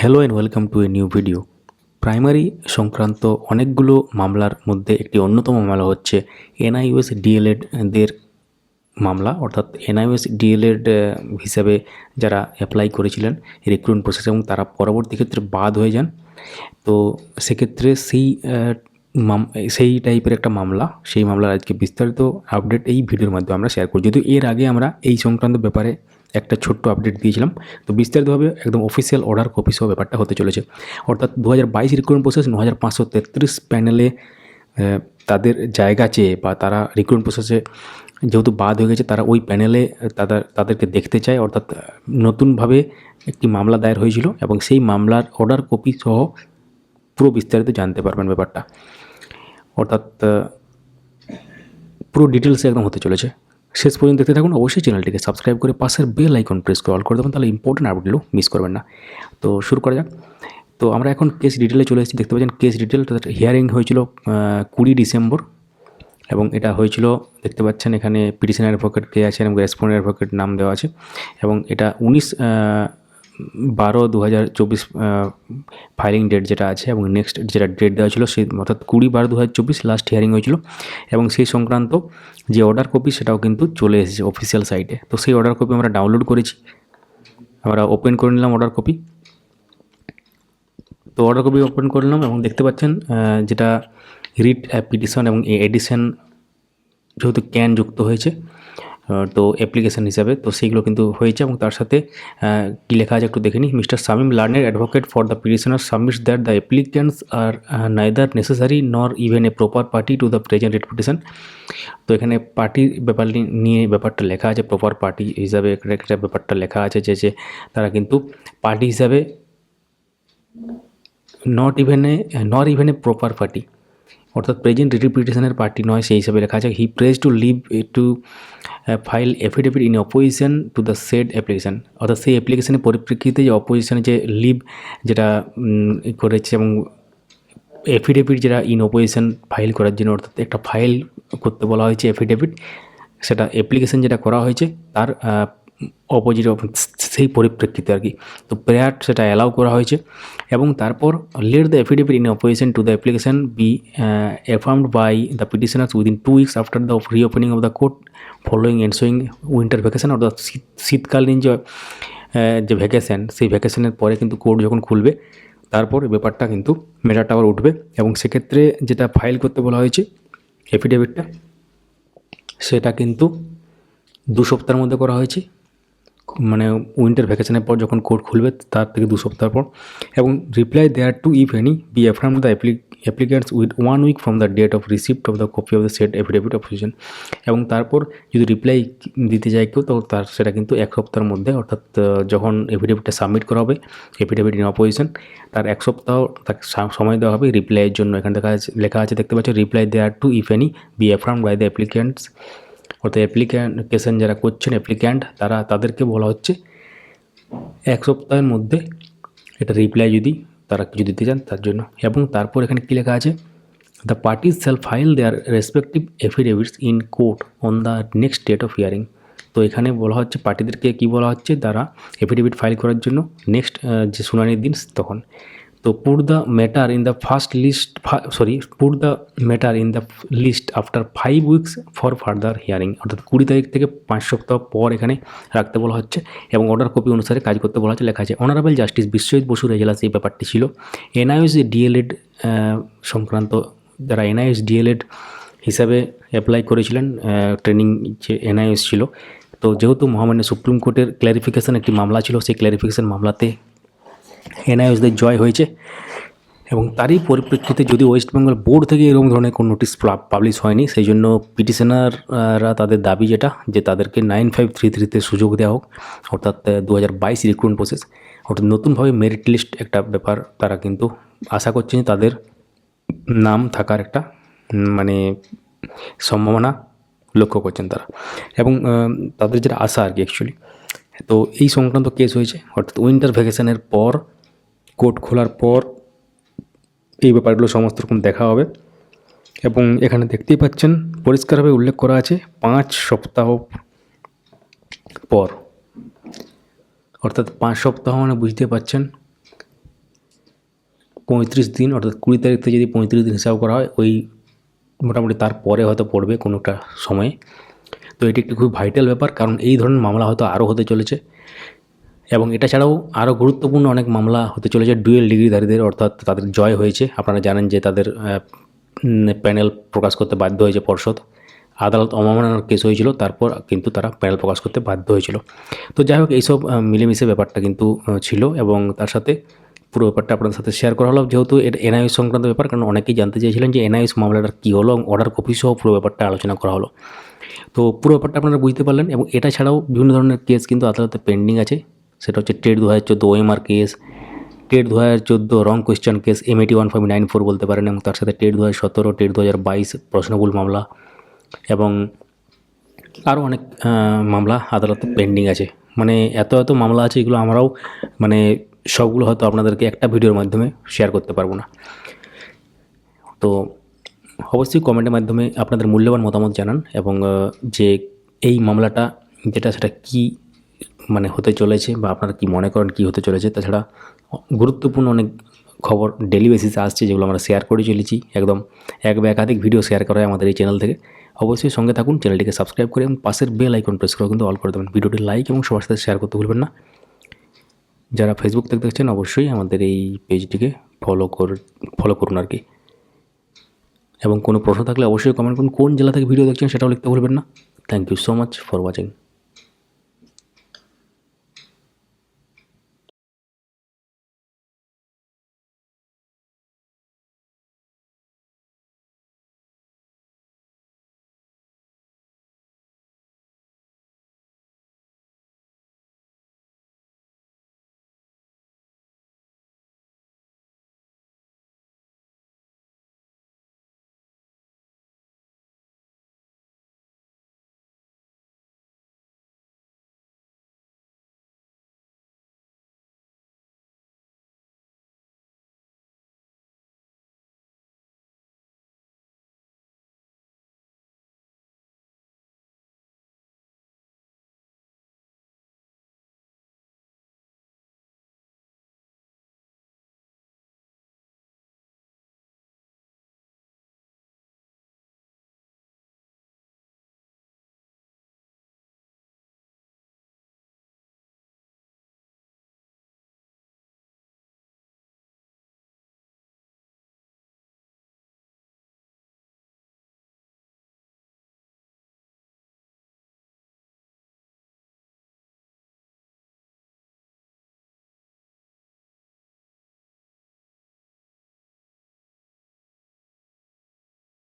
Hello and welcome to a new video primary সংক্রান্ত অনেকগুলো মামলার মধ্যে একটি অন্যতম মামলা হচ্ছে এনআইওএস ডিএলএডদের মামলা, অর্থাৎ এনআইওএস ডিএলএড হিসাবে যারা অ্যাপ্লাই করেছিলেন রিক্রুটমেন্ট প্রসেস এবং তারা পরবর্তী ক্ষেত্রে বাদ হয়ে যান। তো সেক্ষেত্রে সেই মাম, সেই টাইপের একটা মামলা, সেই মামলার আজকে বিস্তারিত আপডেট এই ভিডিওর মাধ্যমে আমরা শেয়ার করি যদিও এর আগে আমরা এই সংক্রান্ত ব্যাপারে একটা ছোট্ট আপডেট দিয়েছিলাম। তো বিস্তারিতভাবে একদম অফিসিয়াল অর্ডার কপি সহ ব্যাপারটা হতে চলেছে। অর্থাৎ দু হাজার বাইশ রিক্রুটমেন্ট প্রসেস ন হাজার পাঁচশো তেত্রিশ প্যানেলে তাদের জায়গা চেয়ে বা তারা রিক্রুটমেন্ট প্রসেসে যেহেতু বাদ হয়ে গেছে, তারা ওই প্যানেলে তাদের, তাদেরকে দেখতে চায়। অর্থাৎ নতুনভাবে একটি মামলা দায়ের হয়েছিল এবং সেই মামলার অর্ডার কপি সহ পুরো বিস্তারিত জানতে পারবেন ব্যাপারটা। অর্থাৎ পুরো ডিটেলসে একদম হতে চলেছে। শেষ পর্যন্ত দেখতে থাকুন। অবশ্যই চ্যানেলটিকে সাবস্ক্রাইব করে পাশের বেল আইকন প্রেস করে অল করে দেবেন, তাহলে ইম্পর্টেন্ট আপডেটগুলো মিস করবেন না। তো শুরু করা যাক। তো আমরা এখন কেস ডিটেলে চলে এসেছি। দেখতে পাচ্ছেন কেস ডিটেল হিয়ারিং হয়েছিল কুড়ি ডিসেম্বর এবং এটা হয়েছিল, দেখতে পাচ্ছেন এখানে পিটিশন অ্যাডভোকেট কে আছেন এবং রেসপন্ড অ্যাডভোকেট নাম দেওয়া আছে এবং এটা উনিশ বারো দু হাজার চব্বিশ ফাইলিং ডেট যেটা আছে এবং নেক্সট যেটা ডেট দেওয়া ছিল সেই অর্থাৎ কুড়ি বারো দু হাজার চব্বিশ লাস্ট হিয়ারিং হয়েছিল এবং সেই সংক্রান্ত যে অর্ডার কপি সেটাও কিন্তু চলে এসেছে অফিসিয়াল সাইটে তো সেই অর্ডার কপি আমরা ডাউনলোড করেছি। আমরা ওপেন করে নিলাম অর্ডার কপি তো অর্ডার কপি ওপেন করলাম এবং দেখতে পাচ্ছেন যেটা রিট পিটিশন এবং এডিশন যেহেতু ক্যান যুক্ত হয়েছে তো অ্যাপ্লিকেশন হিসাবে, তো সেইগুলো কিন্তু হয়েছে এবং তার সাথে কী লেখা আছে একটু দেখে নিই। Mister Samim লার্নের advocate for the petitioner submits that the applicants are neither necessary nor even a proper party to the present petition তো এখানে পার্টি ব্যাপার নিয়ে ব্যাপারটা লেখা আছে প্রপার পার্টি হিসাবে একটা ব্যাপারটা লেখা আছে যে যে তারা কিন্তু পার্টি হিসাবে not even a not even a proper party অর্থাৎ প্রেজেন্ট রিপ্রিটেশনের পার্টি নয়, সেই হিসাবে লেখা আছে he prays to leave to file affidavit in opposition to the said application অর্থাৎ সেই অ্যাপ্লিকেশনের পরিপ্রেক্ষিতে যে অপোজিশনে যে লিভ যেটা করেছে এবং এফিডেভিট যেটা ইন অপোজিশন ফাইল করার জন্য, অর্থাৎ একটা ফাইল করতে বলা হয়েছে এফিডেভিট সেটা অ্যাপ্লিকেশন যেটা করা হয়েছে, তার অপোজিট সেই পরিপ্রেক্ষিতে আর কি। তো প্রেয়ার সেটা অ্যালাউ করা হয়েছে এবং তারপর let the affidavit in opposition to the application be affirmed by the petitioners within two weeks after the reopening of the court following end ensuing winter vacation অর্থাৎ শীত শীতকালীন যে যে ভ্যাকেশন সেই ভ্যাকেশনের পরে কিন্তু কোর্ট যখন খুলবে, তারপর ব্যাপারটা কিন্তু মেটারটা আবার উঠবে এবং সেক্ষেত্রে যেটা ফাইল করতে বলা হয়েছে এফিডেভিটটা সেটা কিন্তু দু সপ্তাহের মধ্যে করা হয়েছে। মানে উইন্টার ভ্যাকেশনের পর যখন কোর্ট খুলবে, তার থেকে দু সপ্তাহ পর। এবং reply thereto if any be affirm the applicants with one week from the date of receipt of the copy of the said affidavit of position এবং তারপর যদি রিপ্লাই দিতে যায় কেউ তো তার, সেটা কিন্তু এক সপ্তাহের মধ্যে, অর্থাৎ যখন এফিডেভিটটা সাবমিট করা হবে এফিডেভিট ইন অপোজিশন তার এক সপ্তাহ তাকে সময় দেওয়া হবে রিপ্লাইয়ের জন্য। এখানে দেখা আছে লেখা আছে, দেখতে পাচ্ছ reply thereto if any be affirm by the applicants অর্থাৎ অ্যাপ্লিকেশন যারা করছেন অ্যাপ্লিক্যান্ট তারা তাদেরকে বলা হচ্ছে এক সপ্তাহের মধ্যে এটা রিপ্লাই যদি তারা কিছু দিতে চান তার জন্য। এবং তারপর এখানে কী লেখা আছে? The parties shall file their respective affidavits in court on the next date of hearing তো এখানে বলা হচ্ছে পার্টিদেরকে কী বলা হচ্ছে? তারা এফিডেভিট ফাইল করার জন্য নেক্সট যে শুনানির দিন তখন। তো put the matter in the first list sorry put the matter in the list after five weeks for further hearing অর্থাৎ কুড়ি তারিখ থেকে পাঁচ সপ্তাহ পর এখানে রাখতে বলা হচ্ছে এবং অর্ডার কপি অনুসারে কাজ করতে বলা হচ্ছে। লেখা আছে অনারেবল জাস্টিস বিশ্বজিৎ বসুর এজলাস এই ব্যাপারটি ছিল। এনআইএস ডিএলএড সংক্রান্ত যারা এনআইএস ডিএলএড হিসাবে অ্যাপ্লাই করেছিলেন ট্রেনিং যে এনআইএস ছিল। তো যেহেতু মহামান্য সুপ্রিম কোর্টের ক্ল্যারিফিকেশন একটি মামলা ছিল, সেই ক্ল্যারিফিকেশন মামলাতে এনআইএসদের জয় হয়েছে এবং তারই পরিপ্রেক্ষিতে যদি ওয়েস্ট বেঙ্গল বোর্ড থেকে এরকম ধরনের কোনো নোটিশ পাবলিশ হয়নি, সেই জন্য পিটিশনাররা তাদের দাবি যেটা, যে তাদেরকে নাইন ফাইভ থ্রি থ্রিতে সুযোগ দেওয়া হোক, অর্থাৎ দু হাজার বাইশ রিক্রুটমেন্ট প্রসেস অর্থাৎ নতুনভাবে মেরিট লিস্ট একটা ব্যাপার তারা কিন্তু আশা করছেন তাদের নাম থাকার একটা মানে সম্ভাবনা লক্ষ্য করছেন তারা। এবং তাদের যেটা আশা আর কি অ্যাকচুয়ালি তো এই সংক্রান্ত কেস হয়েছে, অর্থাৎ উইন্টার ভ্যাকেশনের পর কোর্ট খোলার পর এই ব্যাপারগুলো সমস্ত রকম দেখা হবে। এবং এখানে দেখতেই পাচ্ছেন, পরিষ্কারভাবে উল্লেখ করা আছে, পাঁচ সপ্তাহ পর। অর্থাৎ পাঁচ সপ্তাহ মানে বুঝতে পারছেন, পঁয়ত্রিশ দিন, অর্থাৎ কুড়ি তারিখ থেকে যদি পঁয়ত্রিশ দিন হিসাব করা হয়, ওই মোটামুটি তারপরে হয়তো পড়বে কোনো একটা সময়ে। তো এটি একটি খুব ভাইটাল ব্যাপার, কারণ এই ধরনের মামলা হয়তো আরও হতে চলেছে। এবং এটা ছাড়াও আরও গুরুত্বপূর্ণ অনেক মামলা হতে চলেছে ডুয়েল ডিগ্রিধারীদের অর্থাৎ তাদের জয় হয়েছে। আপনারা জানেন যে তাদের প্যানেল প্রকাশ করতে বাধ্য হয়েছে পর্ষদ। আদালত অবমাননার কেস হয়েছিল, তারপর কিন্তু তারা প্যানেল প্রকাশ করতে বাধ্য হয়েছিল। তো যাই হোক, এইসব মিলেমিশে ব্যাপারটা কিন্তু ছিল এবং তার সাথে পুরো ব্যাপারটা আপনাদের সাথে শেয়ার করা হলো। যেহেতু এটা এনআইএস সংক্রান্ত ব্যাপার, কারণ অনেকেই জানতে চেয়েছিলেন যে এনআইএস মামলাটার কী হলো অর্ডার কপি সহ পুরো ব্যাপারটা আলোচনা করা হলো। তো পুরো ব্যাপারটা আপনারা বুঝতে পারলেন এবং এটা ছাড়াও বিভিন্ন ধরনের কেস কিন্তু আদালতে পেন্ডিং আছে। সেটা হচ্ছে টেট দু হাজার চোদ্দ ওএমআর কেস, টেট দু হাজার চোদ্দ wrong question case MAT one five nine four বলতে পারেন এবং তার সাথে টেট দু হাজার সতেরো, টেট দু হাজার বাইশ প্রশ্নবুল মামলা এবং আরও অনেক মামলা আদালতে পেন্ডিং আছে। মানে এত এত মামলা আছে এগুলো আমরাও মানে সবগুলো হয়তো আপনাদেরকে একটা ভিডিওর মাধ্যমে শেয়ার করতে পারব না। তো অবশ্যই কমেন্টের মাধ্যমে আপনাদের মূল্যবান মতামত জানান এবং যে এই মামলাটা, যেটা সেটা কি মানে হতে চলেছে বা আপনারা কি মনে করেন কি হতে চলেছে। তাছাড়া গুরুত্বপূর্ণ অনেক খবর ডেলি বেসিসে আসছে যেগুলো আমরা শেয়ার করে চলেছি। একদম এক বা একাধিক ভিডিও শেয়ার করা হয় আমাদের এই চ্যানেল থেকে। অবশ্যই সঙ্গে থাকুন চ্যানেলটিকে সাবস্ক্রাইব করে এবং পাশের বেল আইকন প্রেস করে কিন্তু অল করে দেবেন। ভিডিওটি লাইক এবং সবার সাথে শেয়ার করতে ভুলবেন না। যারা ফেসবুক থেকে দেখছেন, অবশ্যই আমাদের এই পেজটিকে ফলো কর ফলো করুন আর কি। এবং কোনো প্রশ্ন থাকলে অবশ্যই কমেন্ট করুন। কোন জেলা থেকে ভিডিও দেখছেন সেটাও লিখতে ভুলবেন না। Thank you so much for watching